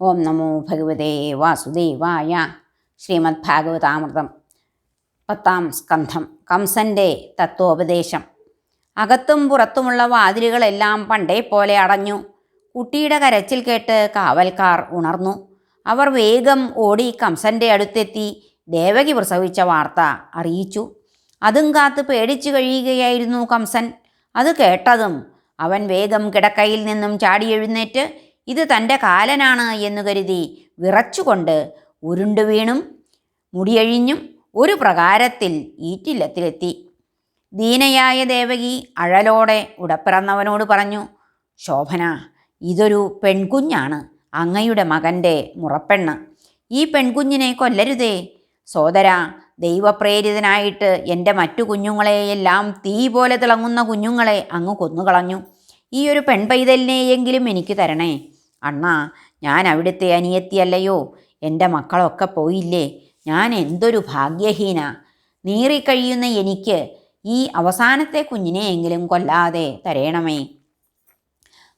ഓം നമോ ഭഗവതേ വാസുദേവായ ശ്രീമദ് ഭാഗവതാമൃതം പത്താം സ്കന്ധം കംസന്റെ തത്വോപദേശം. അകത്തും പുറത്തുമുള്ള വാതിലുകളെല്ലാം പണ്ടേ പോലെ അടഞ്ഞു. കുട്ടിയുടെ കരച്ചിൽ കേട്ട് കാവൽക്കാർ ഉണർന്നു. അവർ വേഗം ഓടി കംസന്റെ അടുത്തെത്തി ദേവകി പ്രസവിച്ച വാർത്ത അറിയിച്ചു. അതും കാത്ത് പേടിച്ചു കഴിയുകയായിരുന്നു കംസൻ. അത് കേട്ടതും അവൻ വേഗം കിടക്കയിൽ നിന്നും ചാടി എഴുന്നേറ്റ് ഇത് തന്റെ കാലനാണ് എന്നു കരുതി വിറച്ചുകൊണ്ട് ഉരുണ്ടു വീണും മുടിയഴിഞ്ഞും ഒരു പ്രകാരത്തിൽ ഈറ്റില്ലത്തിലെത്തി. ദീനയായ ദേവകി അഴലോടെ ഉടപ്പിറന്നവനോട് പറഞ്ഞു ശോഭന ഇതൊരു പെൺകുഞ്ഞാണ് അങ്ങയുടെ മകന്റെ മുറപ്പെണ്ണ്. ഈ പെൺകുഞ്ഞിനെ കൊല്ലരുതേ. സോദര ദൈവപ്രേരിതനായിട്ട് എന്റെ മറ്റു കുഞ്ഞുങ്ങളെയെല്ലാം തീ പോലെ തിളങ്ങുന്ന കുഞ്ഞുങ്ങളെ അങ്ങ് കൊന്നുകളഞ്ഞു. ഈ ഒരു പെൺപൈതലിനെയെങ്കിലും എനിക്ക് തരണേ. അണ്ണാ ഞാൻ അവിടുത്തെ അനിയത്തിയല്ലയോ? എന്റെ മക്കളൊക്കെ പോയില്ലേ? ഞാൻ എന്തൊരു ഭാഗ്യഹീന. നീറിക്കഴിയുന്ന എനിക്ക് ഈ അവസാനത്തെ കുഞ്ഞിനെയെങ്കിലും കൊല്ലാതെ തരേണമേ.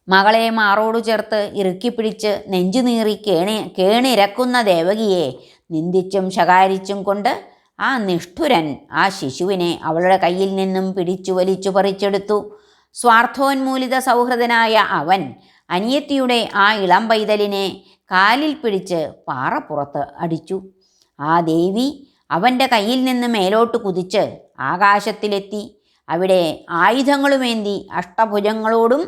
മകളെ മാറോടു ചേർത്ത് ഇറുക്കിപ്പിടിച്ച് നെഞ്ചു നീറി കേണി കേണിരക്കുന്ന ദേവകിയെ നിന്ദിച്ചും ശകാരിച്ചും കൊണ്ട് ആ നിഷ്ഠുരൻ ആ ശിശുവിനെ അവളുടെ കയ്യിൽ നിന്നും പിടിച്ചു വലിച്ചു പറിച്ചെടുത്തു സ്വാർത്ഥോന്മൂലിത സൗഹൃദനായ അവൻ അനിയത്തിയുടെ ആ ഇളം പൈതലിനെ കാലിൽ പിടിച്ച് പാറപ്പുറത്ത് അടിച്ചു. ആ ദേവി അവന്റെ കയ്യിൽ നിന്ന് മേലോട്ട് കുതിച്ച് ആകാശത്തിലെത്തി. അവിടെ ആയുധങ്ങളുമേന്തി അഷ്ടഭുജങ്ങളോടും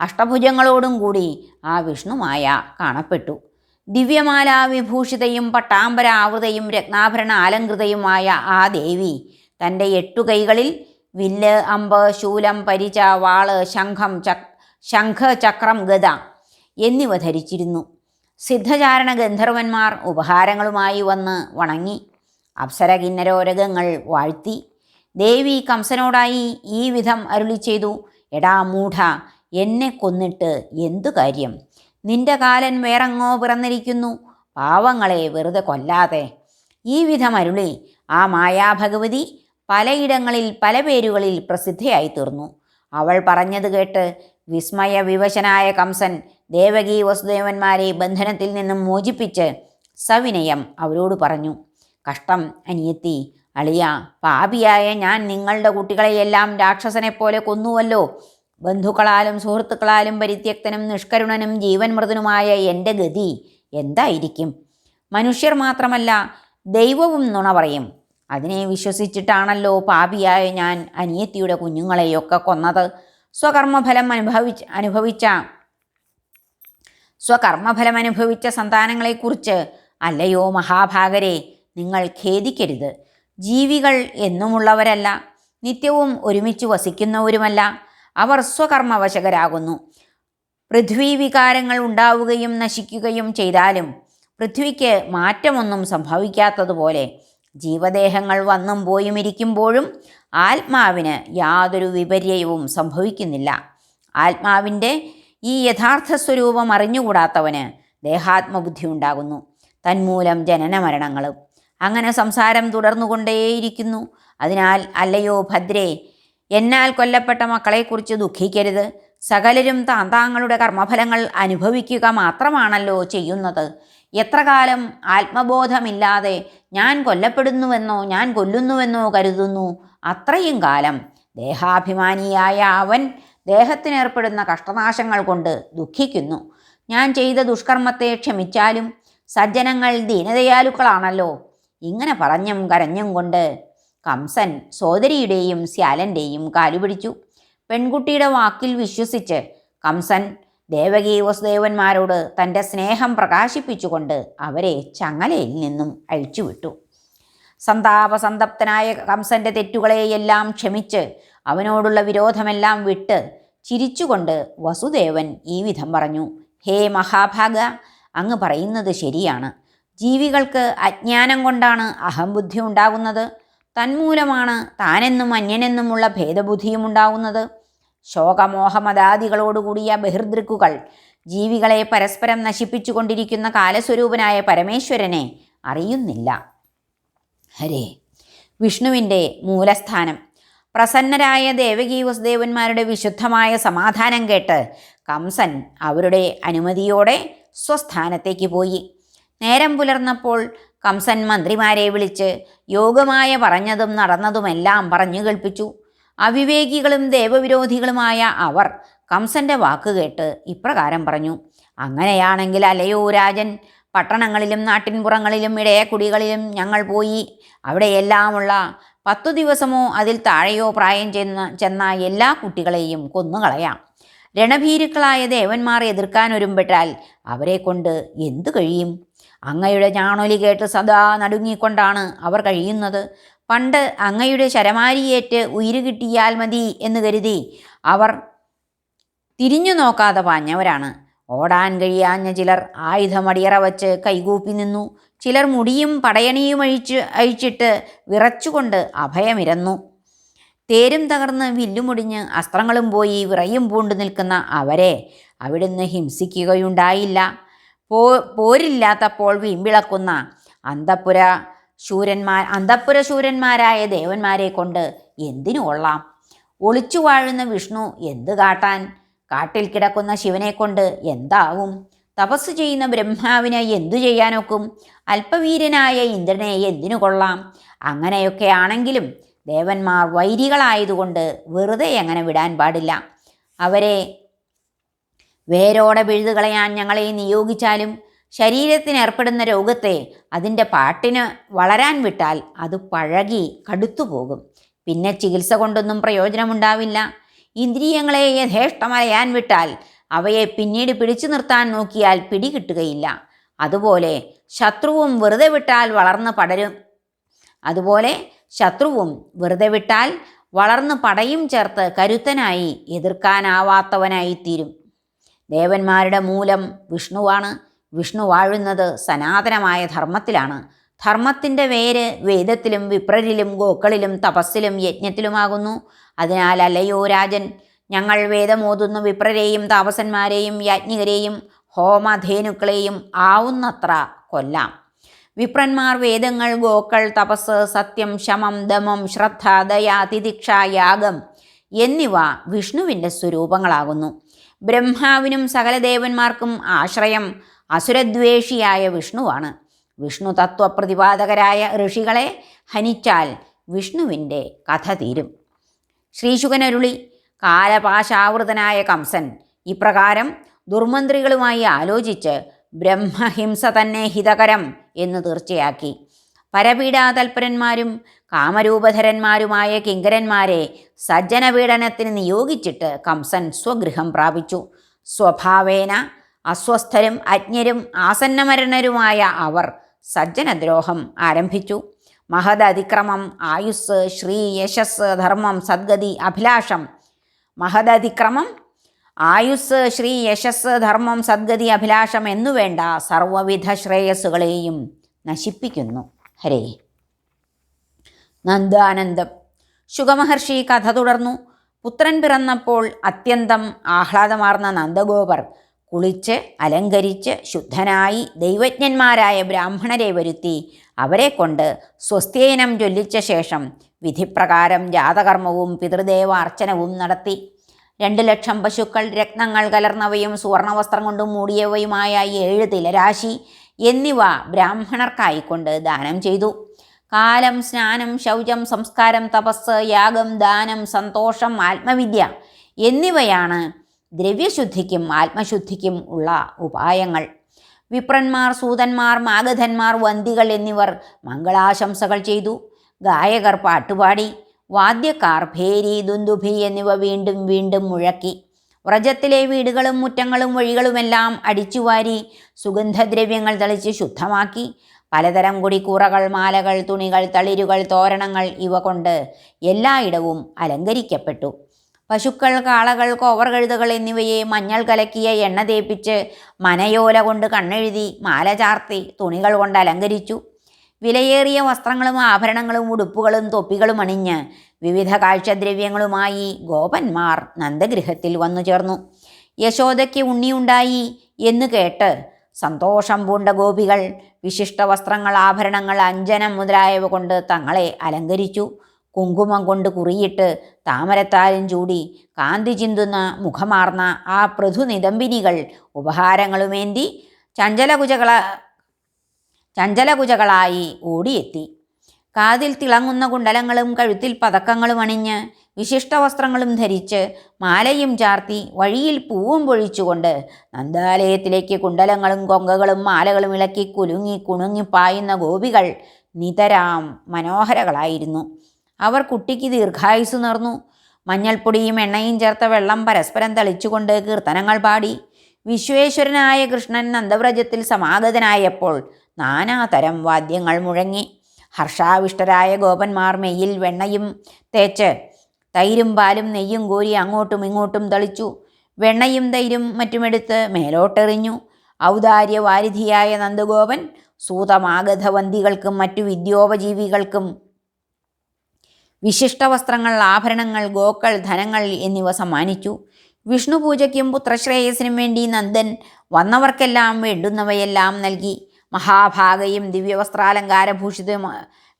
അഷ്ടഭുജങ്ങളോടും കൂടി ആ വിഷ്ണുമായ കാണപ്പെട്ടു. ദിവ്യമാല വിഭൂഷിതയും പട്ടാമ്പര ആവൃതയും രത്നാഭരണ ആലങ്കൃതയുമായ ആ ദേവി തന്റെ എട്ടു കൈകളിൽ വില്ല് അമ്പ് ശൂലം പരിച വാൾ ശംഖം ചക് ശംഖ് ചക്രം ഗത എന്നിവ ധരിച്ചിരുന്നു. സിദ്ധചാരണ ഗന്ധർവന്മാർ ഉപഹാരങ്ങളുമായി വന്ന് വണങ്ങി. അപ്സരകിന്നരോരകങ്ങൾ വാഴ്ത്തി. ദേവി കംസനോടായി ഈ വിധം അരുളി ചെയ്തു എടാ മൂഢ എന്നെ കൊന്നിട്ട് എന്തു കാര്യം? നിന്റെ കാലൻ വേറെങ്ങോ പിറന്നിരിക്കുന്നു. പാവങ്ങളെ വെറുതെ കൊല്ലാതെ. ഈ വിധം അരുളി ആ മായാഭഗവതി പലയിടങ്ങളിൽ പല പേരുകളിൽ പ്രസിദ്ധയായി തീർന്നു അവൾ പറഞ്ഞത് കേട്ട് വിസ്മയ വിവശനായ കംസൻ ദേവകി വസുദേവന്മാരെ ബന്ധനത്തിൽ നിന്നും മോചിപ്പിച്ച് സവിനയം അവരോട് പറഞ്ഞു. കഷ്ടം അനിയത്തി. അളിയ പാപിയായ ഞാൻ നിങ്ങളുടെ കുട്ടികളെയെല്ലാം രാക്ഷസനെപ്പോലെ കൊന്നുവല്ലോ. ബന്ധുക്കളാലും സുഹൃത്തുക്കളാലും പരിത്യക്തനും നിഷ്കരുണനും ജീവൻ മൃദനുമായ എന്റെ ഗതി എന്തായിരിക്കും? മനുഷ്യർ മാത്രമല്ല ദൈവവും നുണ പറയും. അതിനെ വിശ്വസിച്ചിട്ടാണല്ലോ പാപിയായ ഞാൻ അനിയത്തിയുടെ കുഞ്ഞുങ്ങളെയൊക്കെ കൊന്നത്. സ്വകർമ്മഫലം അനുഭവിച്ച് അനുഭവിച്ച സ്വകർമ്മഫലം അനുഭവിച്ച സന്താനങ്ങളെക്കുറിച്ച് അല്ലയോ മഹാഭാഗരെ നിങ്ങൾ ഖേദിക്കരുത്. ജീവികൾ എന്നുമുള്ളവരല്ല നിത്യവും ഒരുമിച്ച് വസിക്കുന്നവരുമല്ല അവർ സ്വകർമ്മവശകരാകുന്നു. പൃഥ്വി വികാരങ്ങൾ ഉണ്ടാവുകയും നശിക്കുകയും ചെയ്താലും പൃഥ്വിക്ക് മാറ്റമൊന്നും സംഭവിക്കാത്തതുപോലെ ജീവദേഹങ്ങൾ വന്നും പോയും ഇരിക്കുമ്പോഴും ആത്മാവിന് യാതൊരു വിപര്യവും സംഭവിക്കുന്നില്ല. ആത്മാവിന്റെ ഈ യഥാർത്ഥ സ്വരൂപം അറിഞ്ഞുകൂടാത്തവന് ദേഹാത്മബുദ്ധി ഉണ്ടാകുന്നു. തന്മൂലം ജനന മരണങ്ങളും. അങ്ങനെ സംസാരം തുടർന്നുകൊണ്ടേയിരിക്കുന്നു. അതിനാൽ അല്ലയോ ഭദ്രേ എന്നാൽ കൊല്ലപ്പെട്ട മക്കളെക്കുറിച്ച് ദുഃഖിക്കരുത്. സകലരും താന്താങ്ങളുടെ കർമ്മഫലങ്ങൾ അനുഭവിക്കുക മാത്രമാണല്ലോ ചെയ്യുന്നത്. എത്ര കാലം ആത്മബോധമില്ലാതെ ഞാൻ കൊല്ലപ്പെടുന്നുവെന്നോ ഞാൻ കൊല്ലുന്നുവെന്നോ കരുതുന്നു? അത്രയും കാലം ദേഹാഭിമാനിയായ അവൻ ദേഹത്തിനേർപ്പെടുന്ന കഷ്ടനാശങ്ങൾ കൊണ്ട് ദുഃഖിക്കുന്നു. ഞാൻ ചെയ്ത ദുഷ്കർമ്മത്തെ ക്ഷമിച്ചാലും സജ്ജനങ്ങൾ ദീനദയാലുക്കളാണല്ലോ. ഇങ്ങനെ പറഞ്ഞും കരഞ്ഞും കൊണ്ട് കംസൻ സോദരിയുടെയും ശ്യാലന്റെയും കാലുപിടിച്ചു. പെൺകുട്ടിയുടെ വാക്കിൽ വിശ്വസിച്ച് കംസൻ ദേവകി വസുദേവന്മാരോട് തന്റെ സ്നേഹം പ്രകാശിപ്പിച്ചുകൊണ്ട് അവരെ ചങ്ങലയിൽ നിന്നും അഴിച്ചുവിട്ടു. സന്താപസന്തപ്തനായ കംസന്റെ തെറ്റുകളെയെല്ലാം ക്ഷമിച്ച് അവനോടുള്ള വിരോധമെല്ലാം വിട്ട് ചിരിച്ചുകൊണ്ട് വസുദേവൻ ഈ വിധം പറഞ്ഞു ഹേ മഹാഭാഗ അങ്ങ് പറയുന്നത് ശരിയാണ്. ജീവികൾക്ക് അജ്ഞാനം കൊണ്ടാണ് അഹംബുദ്ധി ഉണ്ടാകുന്നത്. തന്മൂലമാണ് താനെന്നും അന്യനെന്നുമുള്ള ഭേദബുദ്ധിയും ഉണ്ടാവുന്നത് ശോകമോഹമദാദികളോടുകൂടിയ ബഹിർദൃക്കുകൾ ജീവികളെ പരസ്പരം നശിപ്പിച്ചുകൊണ്ടിരിക്കുന്ന കാലസ്വരൂപനായ പരമേശ്വരനെ അറിയുന്നില്ല. ഹരേ. വിഷ്ണുവിന്റെ മൂലസ്ഥാനം. പ്രസന്നരായ ദേവകീ വസുദേവന്മാരുടെ വിശുദ്ധമായ സമാധാനം കേട്ട് കംസൻ അവരുടെ അനുമതിയോടെ സ്വസ്ഥാനത്തേക്ക് പോയി. നേരം പുലർന്നപ്പോൾ കംസൻ മന്ത്രിമാരെ വിളിച്ച് യോഗമായ പറഞ്ഞതും നടന്നതുമെല്ലാം പറഞ്ഞു കേൾപ്പിച്ചു. അവിവേകികളും ദേവവിരോധികളുമായ അവർ കംസന്റെ വാക്കുകേട്ട് ഇപ്രകാരം പറഞ്ഞു അങ്ങനെയാണെങ്കിൽ അലയോ രാജൻ പട്ടണങ്ങളിലും നാട്ടിൻപുറങ്ങളിലും ഇടയക്കുടികളിലും ഞങ്ങൾ പോയി അവിടെയെല്ലാമുള്ള പത്തു ദിവസമോ അതിൽ താഴെയോ പ്രായം ചെന്ന ചെന്ന എല്ലാ കുട്ടികളെയും കൊന്നുകളയാം. രണഭീരുക്കളായ ദേവന്മാർ എതിർക്കാൻ ഒരുമ്പെട്ടാൽ അവരെ കൊണ്ട് എന്തു കഴിയും? അങ്ങയുടെ ഞാണൊലി കേട്ട് സദാ നടുങ്ങിക്കൊണ്ടാണ് അവർ കഴിയുന്നത്. പണ്ട് അങ്ങയുടെ ശരമാരിയേറ്റ് ഉയിര് കിട്ടിയാൽ മതി എന്ന് കരുതി അവർ തിരിഞ്ഞു നോക്കാതെ പാഞ്ഞവരാണ്. ഓടാൻ കഴിയാഞ്ഞ ചിലർ ആയുധമടിയറ വച്ച് കൈകൂപ്പി നിന്നു. ചിലർ മുടിയും പടയണിയും അഴിച്ച് അഴിച്ചിട്ട് വിറച്ചുകൊണ്ട് അഭയമിരന്നു. തേരും തകർന്ന് വില്ലുമുടിഞ്ഞ് അസ്ത്രങ്ങളും പോയി വിറയും പൂണ്ടു നിൽക്കുന്ന അവരെ അവിടുന്ന് ഹിംസിക്കുകയുണ്ടായില്ല. പോ പോരില്ലാത്തപ്പോൾ വീമ്പിളക്കുന്ന അന്തപ്പുര ശൂരന്മാർ അന്തപ്പുര ശൂരന്മാരായ ദേവന്മാരെ കൊണ്ട് എന്തിനു കൊള്ളാം? ഒളിച്ചു വാഴുന്ന വിഷ്ണു എന്ത് കാട്ടാൻ? കാട്ടിൽ കിടക്കുന്ന ശിവനെ കൊണ്ട് എന്താവും? തപസ് ചെയ്യുന്ന ബ്രഹ്മാവിനെ എന്തു ചെയ്യാനൊക്കും? അല്പവീരനായ ഇന്ദ്രനെ എന്തിനു കൊള്ളാം? അങ്ങനെയൊക്കെ ആണെങ്കിലും ദേവന്മാർ വൈരികളായതുകൊണ്ട് വെറുതെ അങ്ങനെ വിടാൻ പാടില്ല. അവരെ വേരോടെ പിഴുതുകളയാൻ ഞങ്ങളെ നിയോഗിച്ചാലും ശരീരത്തിന് ഏർപ്പെടുന്ന രോഗത്തെ അതിന്റെ പാട്ടിന് വളരാൻ വിട്ടാൽ അത് പഴകി കടുത്തുപോകും പിന്നെ ചികിത്സ കൊണ്ടൊന്നും പ്രയോജനമുണ്ടാവില്ല. ഇന്ദ്രിയങ്ങളെ യഥേഷ്ടമലയാൻ വിട്ടാൽ അവയെ പിന്നീട് പിടിച്ചു നിർത്താൻ നോക്കിയാൽ പിടികിട്ടുകയില്ല. അതുപോലെ ശത്രുവും വെറുതെ വിട്ടാൽ വളർന്ന് പടരും. അതുപോലെ ശത്രുവും വെറുതെ വിട്ടാൽ വളർന്ന് പടയും ചേർത്ത് കരുത്തനായി എതിർക്കാനാവാത്തവനായിത്തീരും ദേവന്മാരുടെ മൂലം വിഷ്ണുവാണ്. വിഷ്ണു വാഴുന്നത് സനാതനമായ ധർമ്മത്തിലാണ്. ധർമ്മത്തിന്റെ വേര് വേദത്തിലും വിപ്രരിലും ഗോക്കളിലും തപസ്സിലും യജ്ഞത്തിലുമാകുന്നു. അതിനാൽ അല്ലയോ രാജൻ ഞങ്ങൾ വേദമോതുന്ന വിപ്രരെയും താപസന്മാരെയും യാജ്ഞികരെയും ഹോമധേനുക്കളെയും ആവുന്നത്ര കൊല്ലാം. വിപ്രന്മാർ വേദങ്ങൾ ഗോക്കൾ തപസ് സത്യം ശമം ദമം ശ്രദ്ധ ദയ തിദിക്ഷ യാഗം എന്നിവ വിഷ്ണുവിന്റെ സ്വരൂപങ്ങളാകുന്നു. ബ്രഹ്മാവിനും സകല ദേവന്മാർക്കും ആശ്രയം അസുരദ്വേഷിയായ വിഷ്ണുവാണ്. വിഷ്ണു തത്വപ്രതിപാദകരായ ഋഷികളെ ഹനിച്ചാൽ വിഷ്ണുവിന്റെ കഥ തീരും. ശ്രീശുഖനരുളി കാലപാശാവൃതനായ കംസൻ ഇപ്രകാരം ദുർമന്ത്രികളുമായി ആലോചിച്ച് ബ്രഹ്മഹിംസ തന്നെ ഹിതകരം എന്ന് തീർച്ചയാക്കി. പരപീഡാതൽപരന്മാരും കാമരൂപധരന്മാരുമായ കിങ്കരന്മാരെ സജ്ജനപീഡനത്തിന് നിയോഗിച്ചിട്ട് കംസൻ സ്വഗൃഹം പ്രാപിച്ചു. സ്വഭാവേന അസ്വസ്ഥരും അജ്ഞരും ആസന്നമരണരുമായ അവർ സജ്ജനദ്രോഹം ആരംഭിച്ചു. മഹത് അതിക്രമം ആയുസ് ശ്രീ യശസ് ധർമ്മം സദ്ഗതി അഭിലാഷം. മഹത് അതിക്രമം ആയുസ് ശ്രീ യശസ് ധർമ്മം സദ്ഗതി അഭിലാഷം എന്നുവേണ്ട സർവവിധ ശ്രേയസ്സുകളെയും നശിപ്പിക്കുന്നു. ഹരേ. നന്ദാനന്ദം. ശുഗമഹർഷി കഥ തുടർന്നു. പുത്രൻ പിറന്നപ്പോൾ അത്യന്തം ആഹ്ലാദമാർന്ന നന്ദഗോപർ കുളിച്ച് അലങ്കരിച്ച് ശുദ്ധനായി ദൈവജ്ഞന്മാരായ ബ്രാഹ്മണരെ വരുത്തി അവരെ കൊണ്ട് സ്വസ്തേനം ചൊല്ലിച്ച ശേഷം വിധിപ്രകാരം ജാതകർമ്മവും പിതൃദേവാർച്ചനവും നടത്തി. രണ്ട് ലക്ഷം പശുക്കൾ രക്തങ്ങൾ കലർന്നവയും സുവർണവസ്ത്രം കൊണ്ടും മൂടിയവയുമായ ഏഴ് തിലരാശി എന്നിവ ബ്രാഹ്മണർക്കായിക്കൊണ്ട് ദാനം ചെയ്തു. കാലം സ്നാനം ശൗചം സംസ്കാരം തപസ് യാഗം ദാനം സന്തോഷം ആത്മവിദ്യ എന്നിവയാണ് ദ്രവ്യശുദ്ധിക്കും ആത്മശുദ്ധിക്കും ഉള്ള ഉപായങ്ങൾ. വിപ്രന്മാർ സൂതന്മാർ മാഗധന്മാർ വന്തികൾ എന്നിവർ മംഗളാശംസകൾ ചെയ്തു. ഗായകർ പാട്ടുപാടി. വാദ്യക്കാർ ഭേരി ദുന്ദുഭി എന്നിവ വീണ്ടും വീണ്ടും മുഴക്കി. വ്രജത്തിലെ വീടുകളും മുറ്റങ്ങളും വഴികളുമെല്ലാം അടിച്ചുവാരി സുഗന്ധദ്രവ്യങ്ങൾ തളിച്ച് ശുദ്ധമാക്കി. പലതരം കുടിക്കൂറകൾ മാലകൾ തുണികൾ തളിരുകൾ തോരണങ്ങൾ ഇവ കൊണ്ട് എല്ലായിടവും അലങ്കരിക്കപ്പെട്ടു. പശുക്കൾ കാളകൾ കോവർ കഴുതകൾ എന്നിവയെ മഞ്ഞൾ കലക്കിയ എണ്ണ തേപ്പിച്ച് മനയോല കൊണ്ട് കണ്ണെഴുതി മാല ചാർത്തി തുണികൾ കൊണ്ട് അലങ്കരിച്ചു. വിലയേറിയ വസ്ത്രങ്ങളും ആഭരണങ്ങളും ഉടുപ്പുകളും തൊപ്പികളും അണിഞ്ഞ് വിവിധ കാഴ്ചദ്രവ്യങ്ങളുമായി ഗോപന്മാർ നന്ദഗൃഹത്തിൽ വന്നു ചേർന്നു. യശോദയ്ക്ക് ഉണ്ണിയുണ്ടായി എന്ന് കേട്ട് സന്തോഷം പൂണ്ട ഗോപികൾ വിശിഷ്ട വസ്ത്രങ്ങൾ ആഭരണങ്ങൾ അഞ്ജനം മുതലായവ കൊണ്ട് തങ്ങളെ അലങ്കരിച്ചു. കുങ്കുമം കൊണ്ട് കുറിയിട്ട് താമരത്താലും ചൂടി കാന്തി ചിന്തുന്ന മുഖമാർന്ന ആ പൃഥുനിദംബിനികൾ ഉപഹാരങ്ങളുമേന്തി ചഞ്ചലകുചകള ചഞ്ചലകുചകളായി ഓടിയെത്തി. കാതിൽ തിളങ്ങുന്ന കുണ്ടലങ്ങളും കഴുത്തിൽ പതക്കങ്ങളും അണിഞ്ഞ് വിശിഷ്ട വസ്ത്രങ്ങളും ധരിച്ച് മാലയും ചാർത്തി വഴിയിൽ പൂവും പൊഴിച്ചുകൊണ്ട് നന്ദാലയത്തിലേക്ക് കുണ്ടലങ്ങളും കൊങ്കകളും മാലകളും ഇളക്കി കുലുങ്ങി കുണുങ്ങി പായുന്ന ഗോപികൾ നിതരാം മനോഹരകളായിരുന്നു. അവർ കുട്ടിക്ക് ദീർഘായുസ് നേർന്നു മഞ്ഞൾപ്പൊടിയും എണ്ണയും ചേർത്ത വെള്ളം പരസ്പരം തളിച്ചുകൊണ്ട് കീർത്തനങ്ങൾ പാടി. വിശ്വേശ്വരനായ കൃഷ്ണൻ നന്ദവ്രജത്തിൽ സമാഗതനായപ്പോൾ നാനാതരം വാദ്യങ്ങൾ മുഴങ്ങി. ഹർഷാവിഷ്ടരായ ഗോപന്മാർ മെയ്യിൽ വെണ്ണയും തേച്ച് തൈരും പാലും നെയ്യും കോരി അങ്ങോട്ടും ഇങ്ങോട്ടും തളിച്ചു. വെണ്ണയും തൈരും മറ്റുമെടുത്ത് മേലോട്ടെറിഞ്ഞു. ഔദാര്യ വാരിധിയായ നന്ദഗോപൻ സൂതമാഗധവന്തികൾക്കും മറ്റു വിദ്യോപജീവികൾക്കും വിശിഷ്ട വസ്ത്രങ്ങൾ ആഭരണങ്ങൾ ഗോക്കൾ ധനങ്ങൾ എന്നിവ സമ്മാനിച്ചു. വിഷ്ണു പൂജയ്ക്കും പുത്രശ്രേയസിനും വേണ്ടി നന്ദൻ വന്നവർക്കെല്ലാം വേണ്ടുന്നവയെല്ലാം നൽകി. മഹാഭാഗയും ദിവ്യവസ്ത്രാലങ്കാരഭൂഷിതയും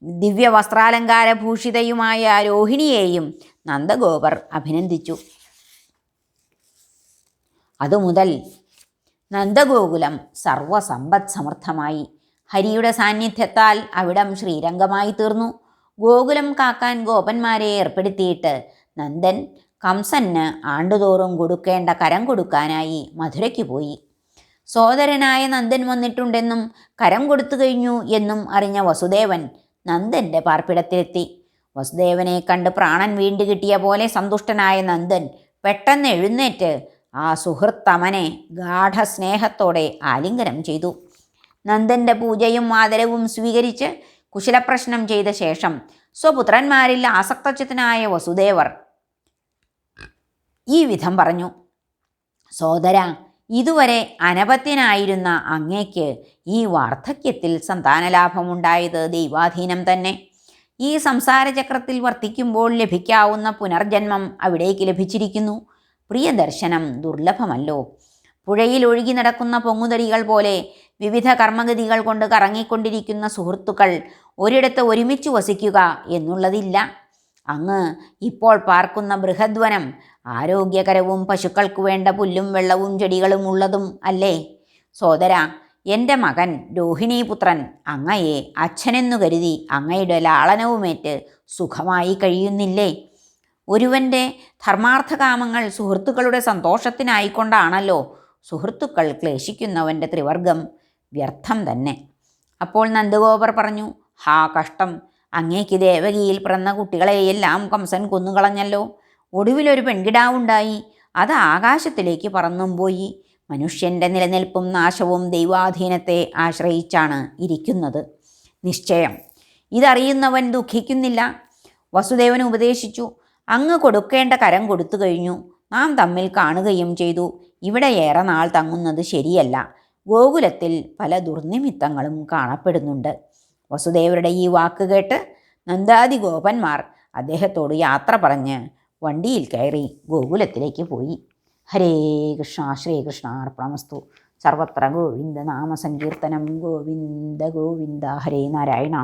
ദിവ്യവസ്ത്രാലങ്കാരഭൂഷിതയുമായ രോഹിണിയെയും നന്ദഗോപർ അഭിനന്ദിച്ചു. അതുമുതൽ നന്ദഗോകുലം സർവസമ്പദ് സമർത്ഥമായി ഹരിയുടെ സാന്നിധ്യത്താൽ അവിടം ശ്രീരംഗമായി തീർന്നു ഗോകുലം കാക്കാൻ ഗോപന്മാരെ ഏർപ്പെടുത്തിയിട്ട് നന്ദൻ കംസന് ആണ്ടുതോറും കൊടുക്കേണ്ട കരം കൊടുക്കാനായി മധുരയ്ക്ക് പോയി. സോദരനായ നന്ദൻ വന്നിട്ടുണ്ടെന്നും കരം കൊടുത്തു കഴിഞ്ഞു എന്നും അറിഞ്ഞ വസുദേവൻ നന്ദന്റെ പാർപ്പിടത്തിലെത്തി. വസുദേവനെ കണ്ട് പ്രാണൻ വീണ്ടു കിട്ടിയ പോലെ സന്തുഷ്ടനായ നന്ദൻ പെട്ടെന്ന് എഴുന്നേറ്റ് ആ സുഹൃത്തമനെ ഗാഠസ്നേഹത്തോടെ ആലിംഗനം ചെയ്തു. നന്ദന്റെ പൂജയും ആദരവും സ്വീകരിച്ച് കുശലപ്രശ്നം ചെയ്ത ശേഷം സ്വപുത്രന്മാരിൽ ആസക്തചിത്തനായ വസുദേവർ ഈ വിധം പറഞ്ഞു. സോദര ഇതുവരെ അനപത്യനായിരുന്ന അങ്ങേക്ക് ഈ വാർദ്ധക്യത്തിൽ സന്താനലാഭമുണ്ടായത് ദൈവാധീനം തന്നെ. ഈ സംസാരചക്രത്തിൽ വർത്തിക്കുമ്പോൾ ലഭിക്കാവുന്ന പുനർജന്മം അവിടേക്ക് ലഭിച്ചിരിക്കുന്നു. പ്രിയദർശനം ദുർലഭമല്ലോ. പുഴയിൽ ഒഴുകി നടക്കുന്ന പൊങ്ങുതടികൾ പോലെ വിവിധ കർമ്മഗതികൾ കൊണ്ട് കറങ്ങിക്കൊണ്ടിരിക്കുന്ന സുഹൃത്തുക്കൾ ഒരിടത്ത് ഒരുമിച്ച് വസിക്കുക എന്നുള്ളതില്ല. അങ്ങ് ഇപ്പോൾ പാർക്കുന്ന ബൃഹദ്വനം ആരോഗ്യകരവും പശുക്കൾക്ക് വേണ്ട പുല്ലും വെള്ളവും ചെടികളും ഉള്ളതും അല്ലേ? സോദര എന്റെ മകൻ രോഹിണീപുത്രൻ അങ്ങയെ അച്ഛനെന്നു കരുതി അങ്ങയുടെ ലാളനവുമേറ്റ് സുഖമായി കഴിയുന്നില്ലേ? ഒരുവന്റെ ധർമാർത്ഥകാമങ്ങൾ സുഹൃത്തുക്കളുടെ സന്തോഷത്തിനായിക്കൊണ്ടാണല്ലോ സുഹൃത്തുക്കൾ ക്ലേശിക്കുന്നവന്റെ ത്രിവർഗം വ്യർത്ഥം തന്നെ. അപ്പോൾ നന്ദഗോപർ പറഞ്ഞു ഹാ കഷ്ടം. അങ്ങേക്ക് ദേവകിയിൽ പിറന്ന കുട്ടികളെയെല്ലാം കംസൻ കൊന്നുകളഞ്ഞല്ലോ. ഒടുവിലൊരു പെൺകിടാവുണ്ടായി. അത് ആകാശത്തിലേക്ക് പറന്നും പോയി. മനുഷ്യന്റെ നിലനിൽപ്പും നാശവും ദൈവാധീനത്തെ ആശ്രയിച്ചാണ് ഇരിക്കുന്നത്. നിശ്ചയം. ഇതറിയുന്നവൻ ദുഃഖിക്കുന്നില്ല. വസുദേവൻ ഉപദേശിച്ചു. അങ്ങ് കൊടുക്കേണ്ട കരം കൊടുത്തു കഴിഞ്ഞു. നാം തമ്മിൽ കാണുകയും ചെയ്തു. ഇവിടെ ഏറെ നാൾ തങ്ങുന്നത് ശരിയല്ല. ഗോകുലത്തിൽ പല ദുർനിമിത്തങ്ങളും കാണപ്പെടുന്നുണ്ട്. വസുദേവരുടെ ഈ വാക്ക് കേട്ട് നന്ദാദി ഗോപന്മാർ അദ്ദേഹത്തോട് യാത്ര പറഞ്ഞ് വണ്ടിയിൽ കയറി ഗോകുലത്തിലേക്ക് പോയി. ഹരേ കൃഷ്ണ ശ്രീകൃഷ്ണ അർപ്പണമസ്തു. സർവത്ര ഗോവിന്ദ നാമസങ്കീർത്തനം. ഗോവിന്ദ ഗോവിന്ദ. ഹരേ നാരായണ.